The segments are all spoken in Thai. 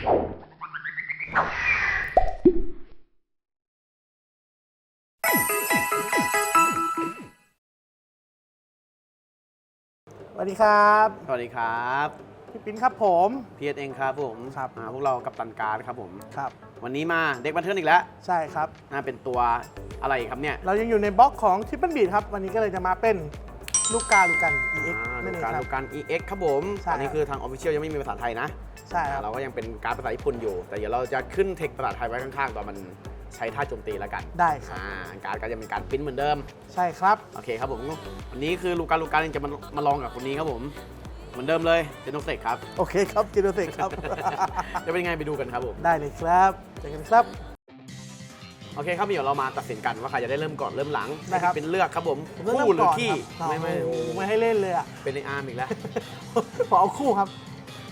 สวัสดีครับ สวัสดีครับ พี่ปิ้นครับผมพีเอสเองครับผมครับ อ่าพวกเรากับตันการดครับผม ครับ วันนี้มาเด็กบันเทิงอีกแล้วใช่ครับ น่าเป็นตัวอะไรครับเนี่ยเรายังอยู่ในบล็อกของทิปเปิลบีครับ วันนี้ก็เลยจะมาเป็นลูกกาลูกัน EX อ่านั่น ดูเองการครัดูบการ EX ครับผมใช่ตอนนี้คือทางออฟฟิเชียลยังไม่มีภาษาไทยนะใช่คอ่ารับเราก็ยังเป็นการดภาษาญี่ปุ่นอยู่ แต่เดี๋ยวเราจะขึ้นเทคภาษาไทยไว้ข้างๆตอนมันใช้ท่าโจมตีแล้วกันได้ครับ อ่าการดก็จะเป็นการปริ้นเหมือนเดิม ใช่ครับ โอเคครับผมวันนี้คือลูการลูการจะมามาลองกับคนนี้ครับผม เหมือนเดิมเลยเจนโนเซกครับ โอเคครับจิโนเซกครับ จะเป็นยังไงไปดูกันครับผม ได้เลยครับเจอกันครับ โอเคครับเดี๋ยวเรามาตัดสินกันว่าใครจะได้เริ่มก่อนเริ่มหลังได้ครับ เป็นเลือกครับผมผมต้องคู่หเริ่รือก่นขี้ครับไม่ไม่โอ้โหไม่ให้เล่นเลยอะเป็นในอาร์มอีกแล้วขอเอาคู่ครับ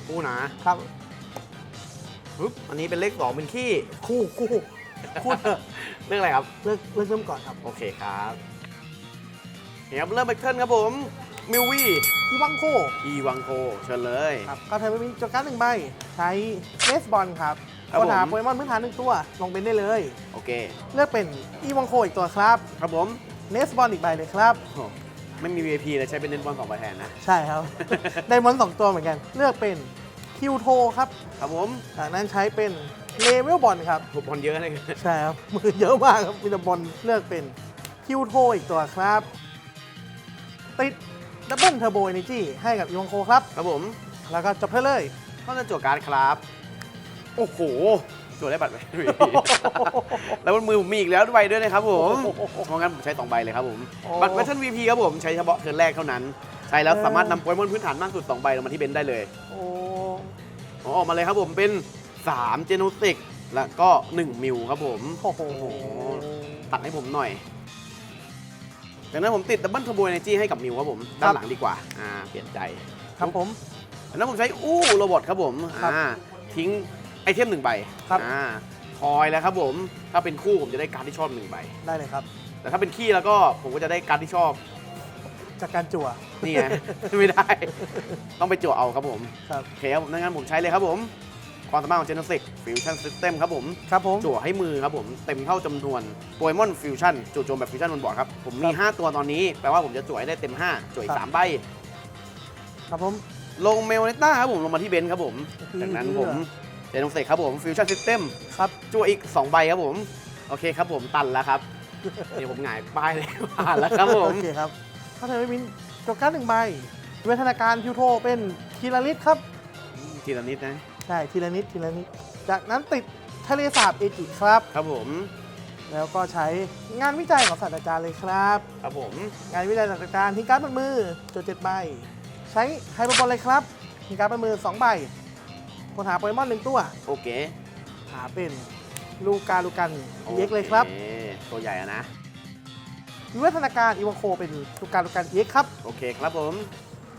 คู่นะครับปึ๊บอันนี้เป็นเลขสองเป็นขี้คู่คู่คู่เถอะเรื่องอะไรครับเลิกเลิกเริ่มก่อนครับโอเคครับเดี๋ยวเริ่มแบทเทิลครับผม มิววี่ที่วังโคอีวังโคเชิญเลย ครับก็เธอไม่มีจดการดหนึ่งใบ ใช้เบสบอลครับครับค้นหาผมโปเกมอนพื้นฐานหนึ่งตัว ลงเป็นได้เลย โอเค เลือกเป็นอีวังโคอีกตัวครับครับผมเนสบอลอีกใบเลยครับ โอ้ไม่มี VIP เลยใช้เป็นเน้นบอลสองใบแทนนะ ใช่ครับ ไดมอนด์สองตัวเหมือนกัน เลือกเป็นคิวโทครับครับผมจากนั้นใช้เป็นเลเวลบอลครับถูกบอลเยอะเลยใช่ครับ มือเยอะมากครับมีแต่บอลเลือกเป็นคิวโทอีกตัวครับ ติด ดับเบิลเทอร์โบเอเนจีให้กับอีวังโคครับ ครับผมแล้วก็จบไปเลย ก็จะจวดการ์ดครับ โอ้โหจวดได้บัตรไหม VIP แล้วบนมือผมมีอีกแล้วใบด้วยนะครับผมเพราะงั้นผมใช้สองใบเลยครับผมโอ้บัตรเวทเทิล VP ครับผมใช้เฉพาะเทิร์นแรกเท่านั้น ใช้แล้วสามารถนำโปเกมอนพื้นฐานมากสุด2ใบลงมาที่เบนซ์ได้เลยโอ้อ๋อออกมาเลยครับผมเป็น3เจโนติกแล้วก็ 1 มิวครับผม โอ้โห ตัดให้ผมหน่อย จากนั้นผมติดดับเบิลเทอร์โบเอเนจีให้กับมิวครับผม ด้านหลังดีกว่า อ่า เปลี่ยนใจครับผมจากนั้นผมใช้อู้โรบอทครับผมครับอ่าทิ้งไอเทมหนึ่งใบครับ อ่าคอยแล้วครับผม ถ้าเป็นคู่ผมจะได้การดที่ชอบหนึ่งใบ ได้เลยครับ แต่ถ้าเป็นขี้แล้วก็ผมก็จะได้การดที่ชอบ จากการจั่วนี่ไง ไม่ได้ ต้องไปจั่วเอาครับผม ครับ โอเคครับผมดังนั้นผมใช้เลยครับผม ความสามารถของเจน o สิกฟิวชั่นซิสเต็มครับผมครับผม จั่วให้มือครับผมเต็มเท่าจำนวนโปเกมอนฟิวชั่นจู่โจมแบบฟิวชั่นบนบอร์ดครับ ผมมี5ตัวตอนนี้ แปลว่าผมจะจั่วให้ได้เต็ม 5จั่วอีคกรับ3ใบ ครับผม ลงเมลเนต้าครับผมลงมาที่เบนซ์ครับผมจากนั้นผมเจน o สิกครับผมฟิวชั่นซิสเต็มครับจั่วอีก 2 ใบครับผม โอเคครับผมตันแล้วครับเดี๋ยวผมหงายป้ายเลยผ่านแล้วครับผม โอเคครับถ้าเธอไม่มีจดการดหนึ่งใบเวทนาการคิวโทเป็นทีละนิดครับทีละนิดนะ ใช่ทีละนิดทีละนิด จากนั้นติดทะเลสาบเอจิครับ ครับผมแล้วก็ใช้งานวิจัยของศาสตราจารย์เลยครับ ครับผม งานวิจัยศาสตราจารย์ทิ้งการ์ดบนมือจดเจ็ดใบ ใช้ไฮเปอร์บอลเลยครับทิ้งการ์ดบนมือสองใบค้นหาโปเกมอนหนึ่งตัว โอเค หาเป็นลูกาลูกันเอ็กเลยครับโอตัวใหญ่อะนะวิวัฒนาการอีวาโคเป็นลูกาลูกันเอ็กครับ โอเคครับผม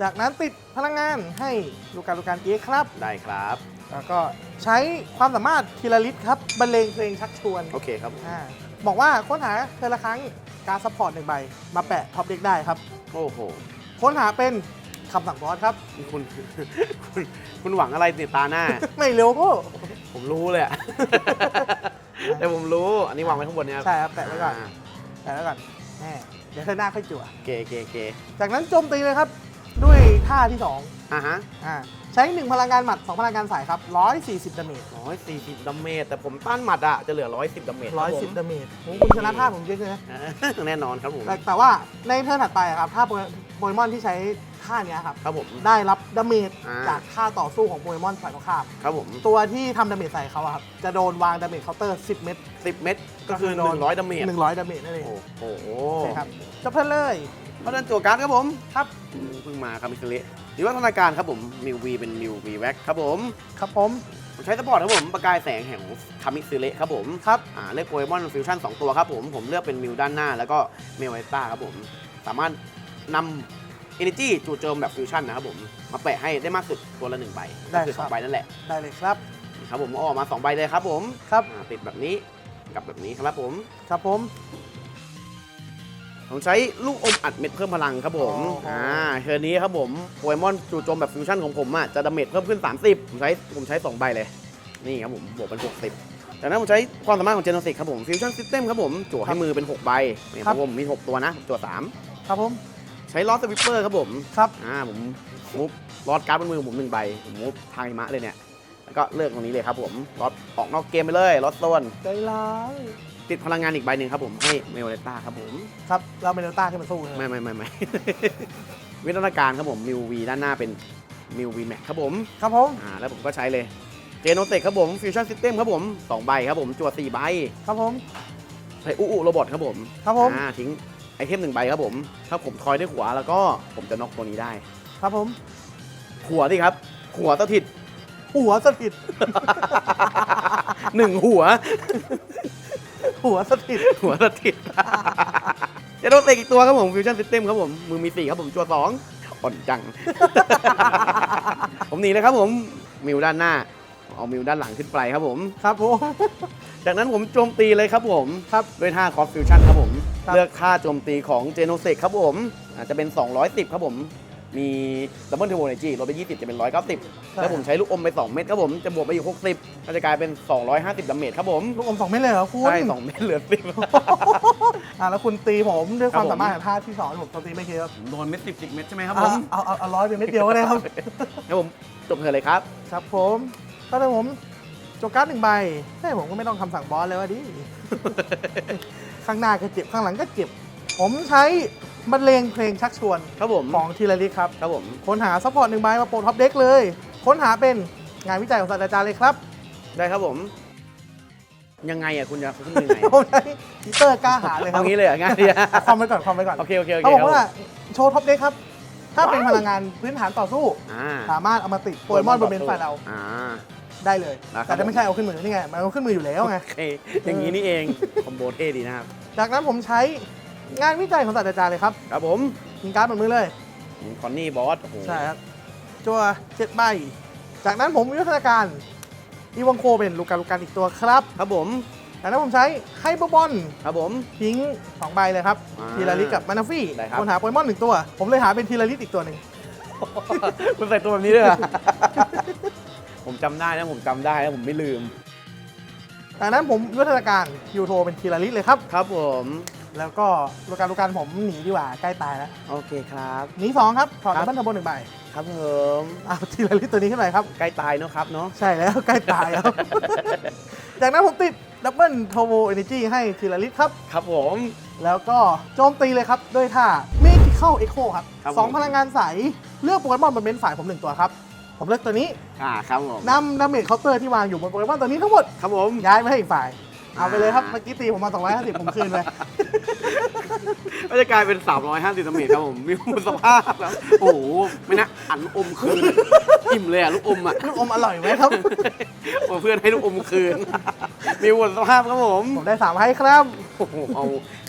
จากนั้นติดพลังงานให้ลูกาลูกันเอ็กครับ ได้ครับ แล้วก็ใช้ความสามารถทีละลิตรครับบรรเลงเพลงชักชวนโอเคครับอ่าบอกว่าค้นหาเธอละครั้งการซัพพอร์ตหนึ่งใบมาแปะท็อปเด็กได้ครับ โอ้โห ค้นหาเป็นคำสั่งบอสครับ คุณคุณคุณหวังอะไรเนี่ยตาหน้า ไม่เร็วก็ ผมรู้เลยอะ แต่ผมรู้ อันนี้วางไว้ข้างบนเนี่ยใช่ครับแปะไว้ก่อนาแปะไว้ก่อนแหมเดี๋ยวเธอหน้าค่อยจั่วเกเกเกจากนั้นโจมตีเลยครับ ด้วยท่าที่2อะฮะ อ่าใช้ 1 พลังงานหมัด 2 พลังงานสายครับ 140ดาเมจร้อยสี่สิบดาเมจแต่ผมต้านหมัดอะจะเหลือร้อยสิบดาเมจ110ดาเมจโอ้คุณชนะท่าผมเยอะเลยนะผมแน่นอนครับผมแต่แต่ว่าในเทิร์นถัดไปอะครับ ถ้าโปเกโปเกมอนที่ใช้ท่าเนี้ยครับ ครับผม ได้รับดาเมจอ่า จากท่าต่อสู้ของโปเกมอนฝ่ายตรงข้าม ครับผมตัวที่ทำดาเมจใส่เขาอะครับ จะโดนวางดาเมจเคาน์เตอร์ 10 เม็ด สิบเม็ดก็คือหนึ่งร้อยดาเมจ100ดาเมจนั่นเอง โอ้โหใช่ครับจบเพิ่นเลย เพราะฉะนั้นตัวการ์ดครับผมครับเพิ่งมาครับมิสเละวิวัฒนาการครับผมมิววีเป็นมิววีแว็กครับผมครับผมผมใช้สปอร์ตครับผมประกายแสงแห่งคามิซึเละครับผมครับอ่าเลือกโปเกมอนฟิวชั่น2ตัวครับผมผมเลือกเป็นมิวด้านหน้า แล้วก็เมลไวต้าครับผมสามารถนำเอเนจีจู่โจมแบบฟิวชั่นนะครับผมมาแปะให้ได้มากสุดตัวละหนึ่งใบได้ก็คือคสรัอบงใบนั่นแหละ ได้เลยครับ ครับผมเอาออกมาสองใบเลยครับผมครับ อ่าติดแบบนี้กับแบบนี้ครับผม ครับผม ผมใช้ลูกอมอัดเม็ดเพิ่มพลังครับผมอ๋ออ่อ่าเทอร์นี้ครับผมโปเกมอนจู่โจมแบบฟิวชั่นของผมอะจะดาเมจเพิ่มขึ้น 30 ผมใช้ผมใช้สองใบเลย นี่ครับผมบวกเป็น60จากนั้นผมใช้ความสามารถของ Genesis ครับผม Fusion System ครับผมจั่วให้มือเป็น 6 ใบนี่ครับผมมี 6 ตัวนะจั่วครับผม3ใช้ Lost Sweeper ครับผมครับอ่าผมมุฟลอดการ์ดบนมือผมหนึ่งใบผมมุฟทางหิมะเลยเนี่ยแล้วก็เลือกตรงนี้เลยครับผมลอดออกนอกเกมไปเลยลอดโซนใจร้าย ติดพลังงานอีกใบหนึ่งครับผมให้เมลเลต้าครับผม ครับเราเป็นเดลต้าขึ้นมาสู้นะไม่ไม่ไม่ไม่ วิทยาการครับผมมิววีด้านหน้าเป็นมิววีแม็กครับผมครับผมอ่าแล้วผมก็ใช้เลยเจโนเตกครับผมฟิวชั่นซิสเต็มครับผมสองใบครับผมจั่วสี่ใบครับผม ใช้อูอูโรบอทครับผมครับผม อ่าทิ้งไอเทมหนึ่งใบครับผม ถ้าผมทอยด้วยหัวแล้วก็ผมจะน็อกตัวนี้ได้ ครับผมหัวสิครับ หัวสถิต หัวสถิต หนึ่งหัว หัวสถิต หัวสถิตเจโนเตกอีกตัวครับผมฟิวชั่นซิสเต็มครับผมมือมีสี่ครับผมจั่วสองอ่อนจัง ผมหนีเลยครับผมมิวด้านหน้า เอามิวด้านหลังขึ้นไปครับผม ครับผม จากนั้นผมโจมตีเลยครับผมครับด้วยท่าคอฟฟิวชั่นครับผม ครับ เลือกค่าโจมตีของเจโนเซกครับผมอาจจะเป็น 210 ครับผม มีดับเบิลเทอร์โบเนจีลดไป 20 จะเป็น 190 แล้วผมใช้ลูกอมไป 2 เม็ดครับผม จะบวกไปอยู่ 60ก็จะกลายเป็น 250 ดาเมจครับผมลูกอมสองเม็ดเลยเหรอคุณ ใช่ 2 เม็ดเหลือ อ่าแล้วคุณตีผมด้วยความครับผม สามารถของท่าที่สองผมตีไม่เคยครับ10 โดนเม็ด10 10 เม็ดใช่ไหมครับเอาผม เอาเอาเอาร้อยเป็นเม็ดเดียวก็ได้ครับแล้วผมจบเธอเลยครับ ครับผมก็เลยผมโจกการ์ดหนึ่งใบใช่ผมก็ไม่ต้องคำสั่งบอสเลยว่าดิ ข้างหน้าก็เจ็บข้างหลังก็เจ็บ ผมใช้ บรรเลงเพลงชักชวน ครับผมของทีละลิกครับ ครับผมค้นหาซัพพอร์ตหนึ่งใบมาโปรท็อปเด็กเลย ค้นหาเป็นงานวิจัยของศาสตราจารย์เลยครับ ได้ครับผม ยังไงอะคุณจะขึ้นยังไงผมใช้พีเตอร์กล้าหาญเลยครัเอาบงี้เลยเหรอะง่ายดีอะเอาความไปก่อนความไปก่อนโอเคโอเคโอเคเขาบอกครับว่าโชว์ท็อปเด็กครับ ถ้าเป็นพลังงานพื้นฐานต่อสู้อ่าสามารถเอามาติดโปเกมอนบนเบนฝ่ายเราอ่าได้เลยนะครับแต่ถ้าไม่ใช่เอาขึ้นมือนี่ไง มันเอาขึ้นมืออยู่แล้วไงโอเคอย่างนี้นี่เองคอมโบเท่ดีนะครับ จากนั้นผมใช้ งานวิจัยของศาสตราจารย์เลยครับครับผมยิงการ์ดบนมือเลยคอนนี่บอสโอ้โหใช่ครับจัวเจ็ดใบ จากนั้นผมวิวัฒนาการอีวังโคเป็นลูกการลูกการอีกตัวครับครับผมจากนั้นผมใช้ไฮเปอร์บอลครับผมทิ้งสองใบเลยครับอ่าทีลาริสกับมานาฟี่ได้ครับคนหาโปเกมอนหนึ่งตัว ผมเลยหาเป็นทีลาริสอีกตัวหนึ่งคุณใส่ตัวแบบนี้ด้วยเหรอผมจำได้นะผมจำได้นะผมไม่ลืมจากนั้นผมวิวัฒนาการยูโทเป็นทีลาริสเลยครับครับผม แล้วก็ลูกการลูกการผมหนีดีกว่าใกล้ตายแล้วโอเคครับ หนีสองครับถอดครัดับบเบิลทับโบหนึ่งใบครับผมอ้าวทีลาริสตัวนี้ขึ้นไปครับ ใกล้ตายเนอะครับเนาะใช่แล้วใกล้ตายแล้ว จากนั้นผมติดดับเบิลโทโบเอเนจีให้ทีลาริสครับ ครับผม แล้วก็โจมตีเลยครับ ด้วยท่า Magical Echo ครับครับผม สองพลังงานใส เลือกโปเกมอนบนเบนฝ่ายผมหนึ่งตัวครับ ผมเลือกตัวนี้อ่าครับผมนำดาเมจเคาน์เตอร์ที่วางอยู่บนโปเกมอนตัวนี้ทั้งหมด ครับผมย้ายไปให้อีกฝ่าย เอาไปเลยครับอ่าเมื่อกี้ตีผมมา 250 ผมคืนไปก็จะกลายเป็น 350ดาเมจครับผม มีมูลสภาพแล้ว โอ้โห ไม่นะอันลูกอมคืน อิ่มเลยอะลูกอมอะลูกอมอร่อยไหมครับเพื่อนให้ลูกอมคืน มีมูลสภาพครับผม ผมได้สามให้ครับ โอ้โห เอา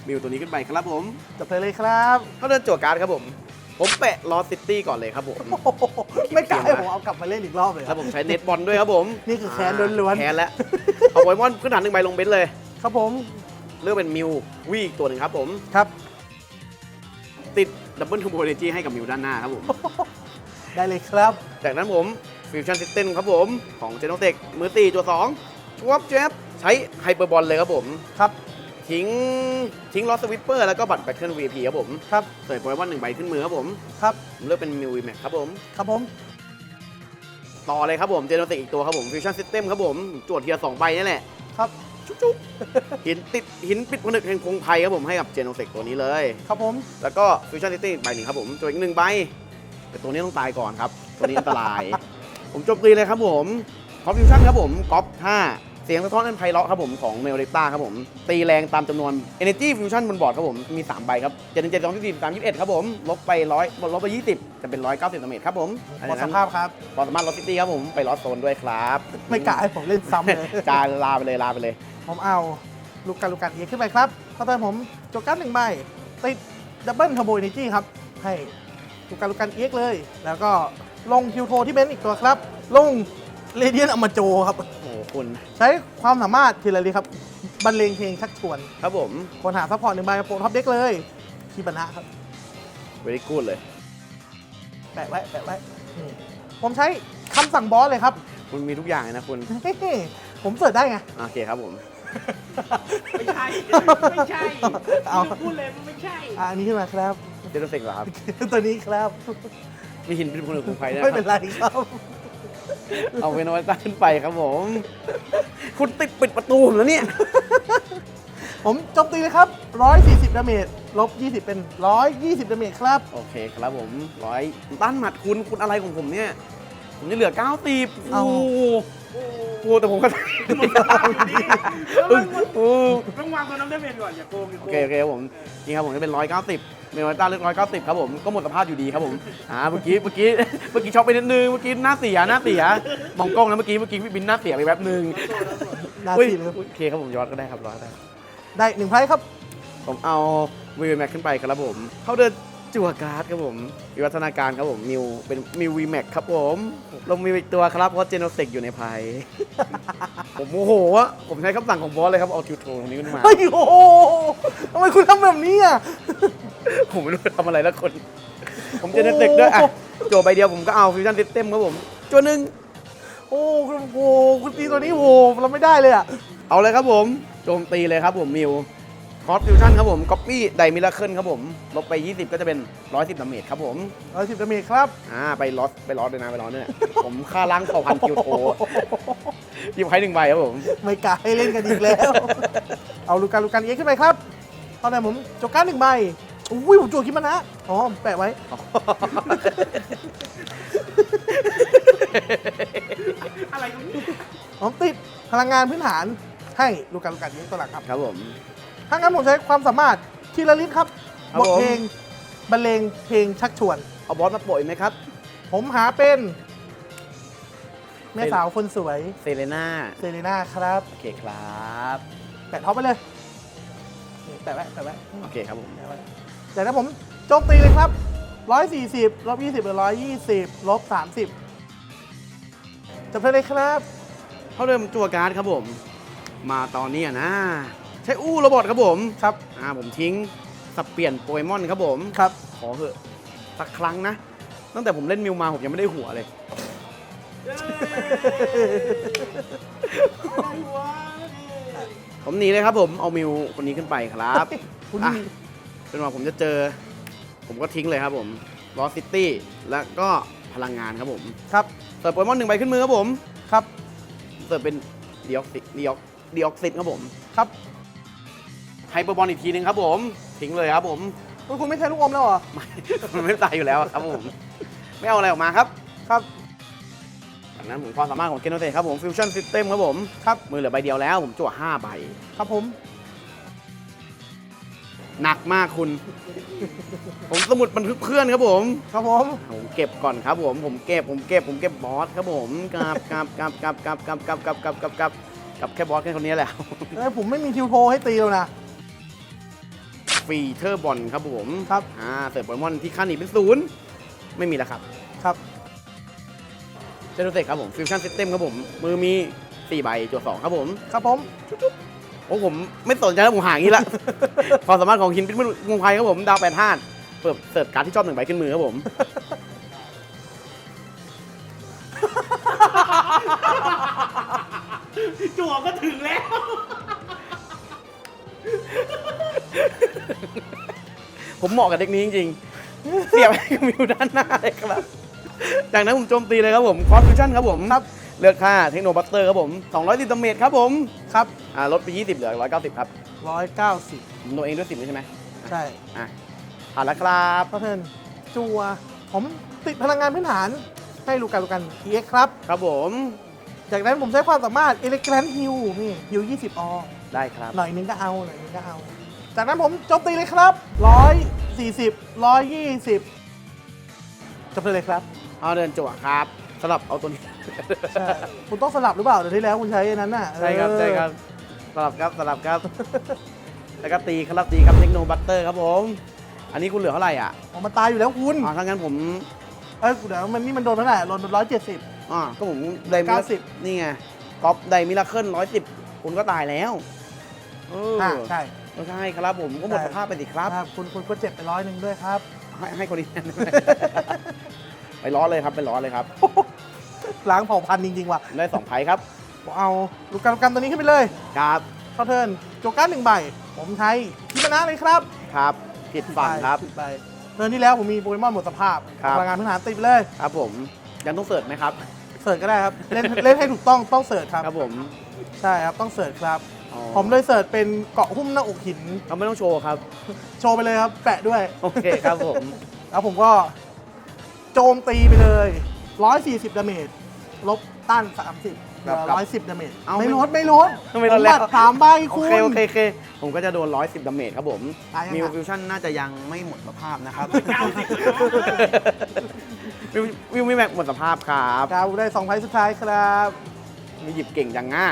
มิวตัวนี้ขึ้นไปครับผม จบเลยเลยครับ ก็เดินจั่วการ์ดครับผม ผมแปะลอสซิตี้ก่อนเลยครับผมโอ้โหไม่กล้าให้ผมเอากลับมาเล่นอีกรอบเลยแล้วผมใช้เน็ตบอลด้วยครับผมนี่คือแค้นล้วนๆแค้นแล้วเอาโปเกมอนขึ้นฐานหนึ่งใบลงเบนซ์เลย ครับผมเลือกเป็นมิววีอีกตัวหนึ่งครับผมครับ ติดดับเบิลทูโบเนจีให้กับมิวด้านหน้าครับผม ได้เลยครับ จากนั้นผมฟิวชั่นซิสเต็มครับผม ของเจโนเทคมือตีตัวสองชวบแจ๊บใช้ไฮเปอร์บอลเลยครับผมครับ ทิ้งทิ้งลอสสวิปเปอร์แล้วก็บัตรแบทเทิล VP ครับผมครับใส่โปเกมอนหนึ่งใบขึ้นมือครับผมครับผมเลือกเป็นมิววีแม็กครับผม ครับผม ต่อเลยครับผมเจโนเทคอีกตัวครับผมฟิวชั่นซิสเต็มครับผมจวดเทียร์สองใบนี่แหละครับจุ๊บๆหินติดหินปิดผนึกแห่งพงไพรครับผมให้กับเจโนเทคตัวนี้เลย ครับผม แล้วก็ฟิวชั่นซิตี้ใบหนึ่งครับผมจวดอีกหนึ่งใบแต่ตัวนี้ต้องตายก่อนครับตัวนี้อันตราย ผมโจมตีเลยครับผมคอฟฟิวชั่นครับผมก๊อป5เสียงสะท้อนอันไพเราะครับผมของเมลเลต้าครับผม ตีแรงตามจำนวน Energy Fusion บนบอร์ดครับผม มี 3 ใบครับ7 1 7 2 4 3 21 ครับผม ลบไป 100 ลบไป 20 จะเป็น 190ดาเมจครับผมหมดสภาพครับพอสามารถลดซิตี้ครับผมไปลอสโซนด้วยครับ ไม่กล้าให้ผมเล่นซ้ำเลยจานลาไปเลยลาไปเลย ผมเอาลูกการลูกการเอียขึ้นไปครับเข้าเติมผมโจกัสหนึ่งใบติดดับเบิลท r โบ e น e จีครับให้ลูกการลูกการเอียกเลย แล้วก็ลงคิวโทที่เบนซ์อีกตัวครับ ลงเรเดียนอมาโจครับโอ้โห คุณ ใช้ความสามารถทีละลีครับบรรเลงเพลงชักชวน ครับผมคนหาซัพพอร์ตหนึ่งใบโปรท็อปเด็กเลยคีบานะครับ very good เลย แปะไว้แปะไว้นี่ผมใช้คำสั่งบอสเลยครับ คุณมีทุกอย่างเลยนะคุณ ผมเสิร์ชได้ไง โอเคครับผม ไม่ใช่ ไม่ใช่เอา ไม่พูดเลยมันไม่ใช่ อะอันนี้ขึ้นมาครับ เจนเสกเหรอครับ ตัวนี้ครับ มีหินเป็นคนอื่นคุณไฟด้วยไม่นะเป็นครับไรครับ เอาเป็นว่าตั้งขึ้นไปครับผม คุณติดปิดประตูผมแล้วเนี่ย ผมโจมตีเลยครับ 140ดาเมจลบ 20 เป็น 120ดาเมจครับ โอเคครับผมร้อยต้านหมัดคุณคุณอะไรของผมเนี่ย ผมจะเหลือ90เอาโอ้โหโอ้โหแต่ผมก็แล้วมันโอ้ ต้องวางตัวน้ำได้เป็นก่อนอย่าโกงอย่าโอโกงเคโอเคครับผมจริงครับผมจะเป็น 190 เมลต้าเลือก190ครับผม ก็หมดสภาพอยู่ดีครับผม อ่า เมื่อกี้ เมื่อกี้ เมื่อกี้ช็อกไปนิดนึง เมื่อกี้หน้าเสีย หน้าเสีย มองกล้องแล้วเมื่อกี้ เมื่อกี้พี่บินหน้าเสียไปแป๊บนึงนาอุ๊ยซีเลยโอเคครับผมยอดก็ได้ครับร้อยได้ ได้หนึ่งไพ่ครับ ผมเอาวีแม็กขึ้นไปครับผม เขาเดินจั่วการ์ดครับผม วิวัฒนาการครับผม มิว เป็นมิววีแม็กครับผม ลงมิวอีกตัวครับ เพราะเจโนเซกอยู่ในไพ่ ผมโมโหอะผมใช้คำสั่งของบอสเลยครับ เอาคิวโทตรงนี้ขึ้นมา เฮ้ยโอ้โหทำไมคุณทำแบบนี้อะ ผมไม่รู้จะทำอะไรแล้วคน ผมเจโนเซกด้วยอะจั่วใบเดียวผมก็เอาฟิวชั่นซิสเต็มครับผมจั่วหนึ่งโอ้คุณโอ้คุณตีตัวนี้โอ้โหเราไม่ได้เลยอะ เอาเลยครับผมโจมตีเลยครับผมมิวคอร์สฟิวชั่นครับผมก๊อปปี้ไดมิลาเคิลครับผม ลบไป 20 ก็จะเป็น 110ดาเมจครับผม110ดาเมจครับ อ่าไปลอสไปลอสเลยนะ ไปลอสเนี่ย ผมค่าล้างเผ่าพันธุ์คิวโทหยิบใครหนึ่งใบครับผม ไม่กล้าให้เล่นกันอีกแล้ว เอาลูกการลูกการเอ็กซ์ขึ้นไปครับ ตอนไหนผมโจกการหนึ่งใบ อุ้ยผมจั่วคิดมานะ อ๋อ แปะไว้ อะไรกันนี่ผมติดพลังงานพื้นฐานให้ลูกการลูกการเอ็กซ์ตัวหลักครับ ครับผม ถ้างั้นผมใช้ความสามารถทีละลิตครับครับบทผม เพลงบรรเลงเพลงชักชวน เอาบอสมาโปรยไหมครับ ผมหาเป็น แม่สาวคนสวยเซเลน่า เซเลน่าครับ โอเคครับ แปะท็อปไปเลยนี่แปะไว้แปะไว้โอเคครับผม แปะไว้ จากนั้นผมโจมตีเลยครับ 140ลบ20เป็น120ลบ30จบเลยครับเขาเริ่มจั่วการ์ดครับผม มาตอนนี้อะนะ ใช้อู้โรบอทครับผมครับอ่าผมทิ้งสับเปลี่ยนโปเกมอนครับผมครับ ขอเถอะสักครั้งนะ ตั้งแต่ผมเล่นมิวมาผมยังไม่ได้หัวเลยอะไรวะผมหนีเลยครับผมเอามิวคนนี้ขึ้นไปครับคุณอะ เป็นว่าผมจะเจอ ผมก็ทิ้งเลยครับผมลอสซิตี้แล้วก็พลังงานครับผมครับเสิร์ฟโปเกมอนหนึ่งใบขึ้นมือครับผมครับเสิร์ฟเป็นดีออกซิดีออกดีออกซิดครับผมครับไฮเปอร์บอลอีกทีหนึงครับผมทิ้งเลยครับผมคุณคุณไม่ใช่ลูกอมแล้วเหรอไม่มันไม่ตายอยู่แล้วครับผมไม่เอาอะไรออกมาครับครับจากนั้นผมความสามารถของเกนโนเตครับผมฟิวชั่นซิสเต็มครับผมครับมือเหลือใบเดียวแล้ว ผมจั่ว5ใบครับผม หนักมากคุณ ผมสมุดบันทึกเพื่อนครับผม ครับผม ผมเก็บก่อนครับผม ผมเก็บ ผมเก็บ ผมเก็บบอสครับผมกับกับกับกับกับกับกับกับกับกับกับกับแค่บอสแค่คนนี้แหละเอ้ยผมไม่มีทิวโทให้ตีแล้วนะฟรีเทอร์บอลครับผมครับ อ่าเสิร์ฟโปเกมอนที่ค่าหนีเป็นศูนย์ไม่มีแล้วครับ ครับเจนโนเตครับผมฟิวชั่นซิสเต็มครับผม มือมี 4 ใบจั่ว2ครับผม ครับผม โอ้ผมไม่สนใจแล้วผมหาอย่างนี้ละ ความสามารถของหินพิษมืงูภัยครับผมดาวแปดห้าเปิดเสิร์ฟการ์ดที่ชอบหนึ่งใบขึ้นมือครับผมจั่วก็ถึงแล้ว ผมเหมาะกับเด็กนี้จริงๆเสียบให้กับมิวด้านหน้าเลยครับ จากนั้นผมโจมตีเลยครับผมคอร์สฟิวชั่นครับผมครับ เลือกค่าเทคโนบัตเตอร์ครับผม210ดาเมจครับผมครับอ่าลดไป 20 เหลือ 190 ครับร้อยเก้าสิบผมโดนเองด้วย10เลยใช่ไหมใช่อะผ่านแล้วครับพระเทิร์นจัว ผมติดพลังงานพื้นฐาน ให้ลูกการลูกกันเอ็กครับ ครับผมจากนั้นผมใช้ความสามารถ Elegant Heal นี่ฮิว20อได้ครับ หน่อยนึงก็เอาหน่อยนึงก็เอา จากนั้นผมโจมตีเลยครับ140 120จบเลยครับ เอาเดินจั่วครับสลับเอาตัวนี้ ใช่คุณต้องสลับหรือเปล่าเดี๋ยวที่แล้วคุณใช้อันนั้นน่ะใช่ครับเออใช่ครับสลับครับสลับครับ แล้วก็ตีครับตีครับเทคโนบัตเตอร์ครับผม อันนี้คุณเหลือเท่าไหร่อะออกมาตายอยู่แล้วคุณอ่าถ้างั้นผมเอ้ยเดี๋ยวมันนี่มันโดนเท่าไหร่โดนร้อยเจ็ดสิบอ่าก็ผมไดมิล90 นี่ไงก๊อปไดมิลเคิลร้อยสิบคุณก็ตายแล้วเอออ่าใช่ก็ใช่ครับผมก็หมดใช่สภาพไปสิครับ ครับคุณคุณก็เจ็บไปร้อยหนึ่งด้วยครับ ให้ให้คนนี้ ไปล้อเลยครับ ไปล้อเลยครับ ล้างเผ่าพันธุ์จริงๆว่ะได้สองไพ่ครับผมเอาลูกกาลูกันตัวนี้ขึ้นไปเลยครับเข้าเทิร์นโจการ์ดหนึ่งใบ ผมใช้คิมนะเลยครับครับผิดฝั่งครับสิใบเทิร์นที่แล้วผมมีโปเกมอนหมดสภาพครับ พลังงานพื้นฐานติดไปเลย ครับผมยังต้องเสิร์ชไหมครับ เสิร์ชก็ได้ครับ เล่นเล่นให้ถูกต้องต้องเสิร์ชครับ ครับผมใช่ครับต้องเสิร์ชครับ อ๋อผมเลยเสิร์ชเป็นเกาะหุ้มหน้าอกหิน เราไม่ต้องโชว์ครับ โชว์ไปเลยครับ แปะด้วย โอเคครับผม แล้วผมก็ โจมตีไปเลย 140 ดาเมจ ลบต้าน 30เหลือ110ดาเมจเอาไม่ลดไม่ลดไม่ลดแล้วผมบัตรสามใบโอคุณ เคโอเคโอเคผมก็จะโดน 110ดาเมจครับผม ตายยังมิวครับ ฟิวชั่นน่าจะยังไม่หมดสภาพนะครับเก้าสิบวิววิวไม่แม็กหมดสภาพครับครับได้2ไพสุดท้ายครับ มีหยิบเก่งจังง่า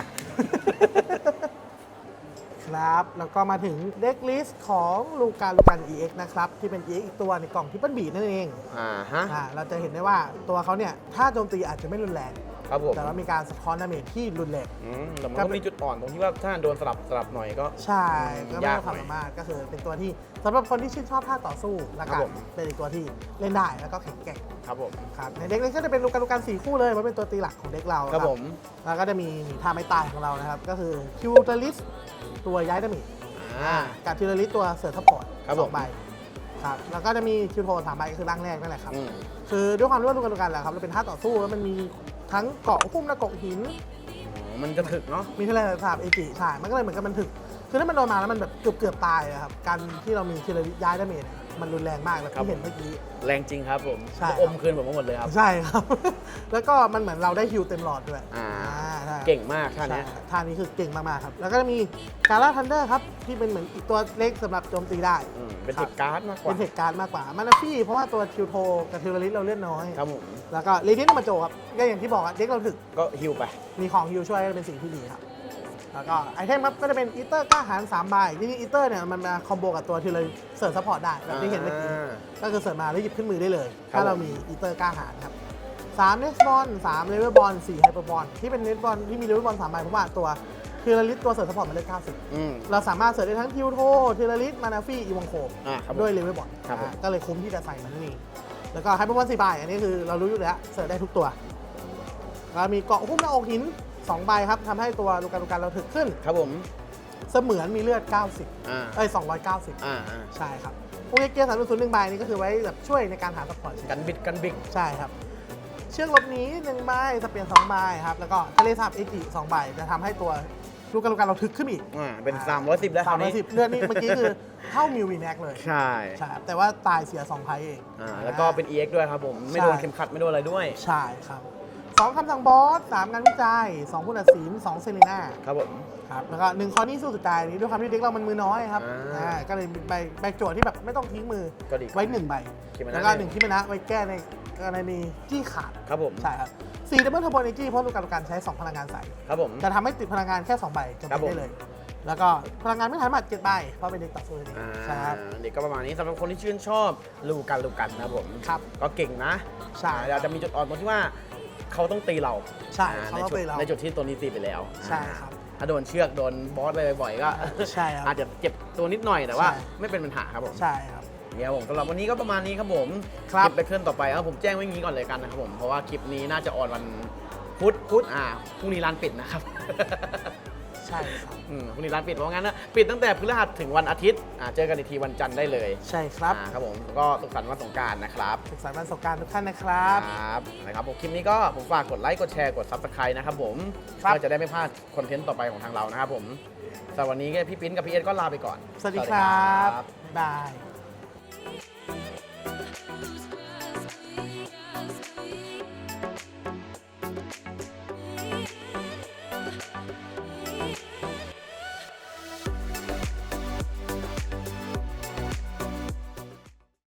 ครับ แล้วก็มาถึงเด็กลิสต์ของลูกาลูกัน EX นะครับ ที่เป็น EX อีกตัวในกล่องทิปเปิลบีนั่นเองอ่าฮะ อ่าเราจะเห็นได้ว่าตัวเขาเนี่ย ถ้าโจมตีอาจจะไม่รุนแรง ครับผม แต่ว่ามีการสะท้อนดาเมจที่รุนแรง อืมแต่มันก็มีจุดอ่อนตรงที่ว่าถ้าโดนสลับสลับหน่อยก็ ใช่ก็ไม่ยาต้กองหน่อยทำมากก็คือเป็นตัวที่สำหรับคนที่ชื่นชอบท่าต่อสู้ละครักับนผม เป็นอีกตัวที่เล่นได้แล้วก็แข็งแกร่งครับผมครับในเด็กนี้ก็จะเป็นลูกาลูกันสี่คู่เลยเพราะเป็นตัวตีหลักของเด็กเราครับผม แล้วก็จะมีหนีท่าไม่ตายของเรานะครับก็คือคิวเทลิสตัวย้ายดาเมจอ่า กับทิวเทลิสตัวเสิร์ฟทัพพอร์ตครับสผอม งใบครับแล้วก็จะมีคิวโทสามใบก็คือร่างแรกนั่นแหละครับ อืม คือด้วยความที่ว่าลูกาลูกันแหละครับเราเป็นท่าต่อสู้แล้วมันมี ทั้งเกาะพุ่มหน้ากกหิน อ๋อมันจะถึกเนาะ มีทะเลสาบเอจิใช่มันก็เลยเหมือนกับมันถึก คือถ้ามันโดนมาแล้วมันแบบเกือบเกือบๆตายอะครับ การที่เรามีคิลย้ายดาเมจเนี่ย มันรุนแรงมากแบบที่เห็นเมื่อกี้ แรงจริงครับผมใช่อมคืนผมมาหมดเลยครับ ใช่ครับ แล้วก็มันเหมือนเราได้ฮิวเต็มหลอดด้วยอ่า ใช่เก่งมากท่านใช่เนี้ยท่านี้คือเก่งมากๆครับ แล้วก็จะมีกาล่าทันเดอร์ครับ ที่เป็นเหมือนอีกตัวเล็กสำหรับโจมตีได้ อืมเป็นครัเทบคการ์ดมากกเป็ว่านเทคการ์ดมากกว่ามานาฟี่เพราะว่าตัวทิวโทกับทิวลลิสเราเล่นน้อย ครับผมแล้วก็เลดี้มาโจครับก็อย่างที่บอกอะเด็กเราถึกก็ฮิวไป มีของฮิวช่วยก็เป็นสิ่งที่ดีครับ แล้วก็ไอเทมครับก็จะเป็นอีเตอร์กล้าหาร3ใบจริงๆอีเตอร์เนี่ยมันมาคอมโบกับตัวที่เลยเสิร์ฟซัพพอร์ตได้แบบที่เห็นเมื่อกี้อ่าก็คือเสิร์ฟมาแล้วหยิบขึ้นมือได้เลยครับถ้าเรามีอีเตอร์กล้าหารครับ3เนสบอล3เลเวลบอล4ไฮเปอร์บอลที่เป็นเนสบอลที่มีเลเวลบอล3ใบเพราะว่าตัวคือลลิสตัวเสิร์ฟซัพพอร์ตมันเลข90อืมเราสามารถเสิร์ฟได้ทั้งทิวโทเทเลลิสมานาฟี่อีวังโคอ่าครับผมด้วยเลเวลบอลครับผมก็เลยคุ้มที่จะใส่มันนั่นเองแล้วก็ไฮเปอร์บอล4ใบอันนี้คือเรารู้อยู่แล้วเสิร์ฟได้ทุกตัวแล้วมีเกาะหุ้มหน้าอกหิน 2ใบครับทำให้ตัวลูกาลูการเราถึกขึ้น ครับผมเสมือนมีเลือด 90อ่าเอ้ย290 อ่าอ่าใช่ครับโอเคเกียร์สามศูนย์หนึ่งใบนี่ก็คือไว้แบบช่วยในการหาสปอร์ตเช็คกันบิดกันบิกใช่ครับ เชือกลบหนี้หนึ่งใบสเปียนสองใบครับ แล้วก็ทะเลสาบเอจิสองใบจะทำให้ตัวลูกาลูการเราถึกขึ้นอีก อ่าเป็น310 แล้วคสารามวร้อนี้ยสิบเลือดนี่เมื่อกี้คือเท่ามิววีแน็กเลยใช่ใช่ครับแต่ว่าตายเสีย2ไพเอง อ่าแล้วก็เป็น EX ด้วยครับผม ไม่โดนใช่ เข็มขัดไม่โดนอะไรด้วย ใช่ครับ สองคำสั่งบอสสามงานวิจัยสองผู้ตัดสินสองเซเลน่าครับผม ครับแล้วก็หนึ่งคอนี่สู้สุดตายนี้ด้วยความที่เด็กเรามันมือน้อยครับอ่าอ่าก็เลยมีใบใบโจทย์ที่แบบไม่ต้องทิ้งมือก็ดีไว้หนึ่งใบคิดมาแล้วนะก็หนึ่งที่ไม่นะไว้แก้ในกรณีที่ขาดครับผม ใช่ครับสี่ดับเบิลเทอร์โบเนจีเพราะลูกการลูกการใช้2พลังงานใส่ครับผม จะทำให้ติดพลังงานแค่ 2 ใบจะครับผม ได้เลย แล้วก็พลังงานไม่ทันหมัดเจ็ดใบ เพราะเป็นเด็กต่อสู้นั่นเองอ่าใช่ครับ เด็กก็ประมาณนี้สำหรับคนที่ชื่นชอบลูกันลูกันนะครับผม ครับก็เก่งนะใช่อาจจะมีจุดอ่อนตรงที่ว่า เขาต้องตีเราใช่อ่เขาต้องในจุดตีเราในจุดที่ตัวนี้ตีไปแล้วใช่ครับอ่าถ้าโดนเชือกโดนบอสไปบ่อยๆก็ใช่ครับอาจจะเจ็บตัวนิดหน่อยแต่ว่า ใช่ ไม่เป็นปัญหาครับผม ใช่ครับ เดี๋ยวผมสำหรับวันนี้ก็ประมาณนี้ครับผมครับ คลิปไปเคลื่อนต่อไปครับผมแจ้งไว้งี้ก่อนเลยกันนะครับผมเพราะว่าคลิปนี้น่าจะออนวันพุธพุธอ่าพรุ่งนี้ร้านปิดนะครับ ใช่ครับ อืมพรุ่งนี้ร้านปิดเพราะงั้นนะปิดตั้งแต่พฤหัสถึงวันอาทิตย์อ่าเจอกันอีกทีวันจันทร์ได้เลยใช่ครับอ่าครับผมก็สุขสันต์วันสงกรารนะครับสุขสันต์วันสงกรารทุกท่านนะครับ ครับนะครับผมคลิปนี้ก็ผมฝากกดไลค์ กดแชร์ กด subscribe นะครับผมครับ เพื่อจะได้ไม่พลาดคอนเทนต์ต่อไปของทางเรานะครับผมสำหรับวันนี้ก็พี่ปิ้นกับพี่เอ็ดก็ลาไปก่อน สวัสดีครับสวัสดีบ๊ายบาย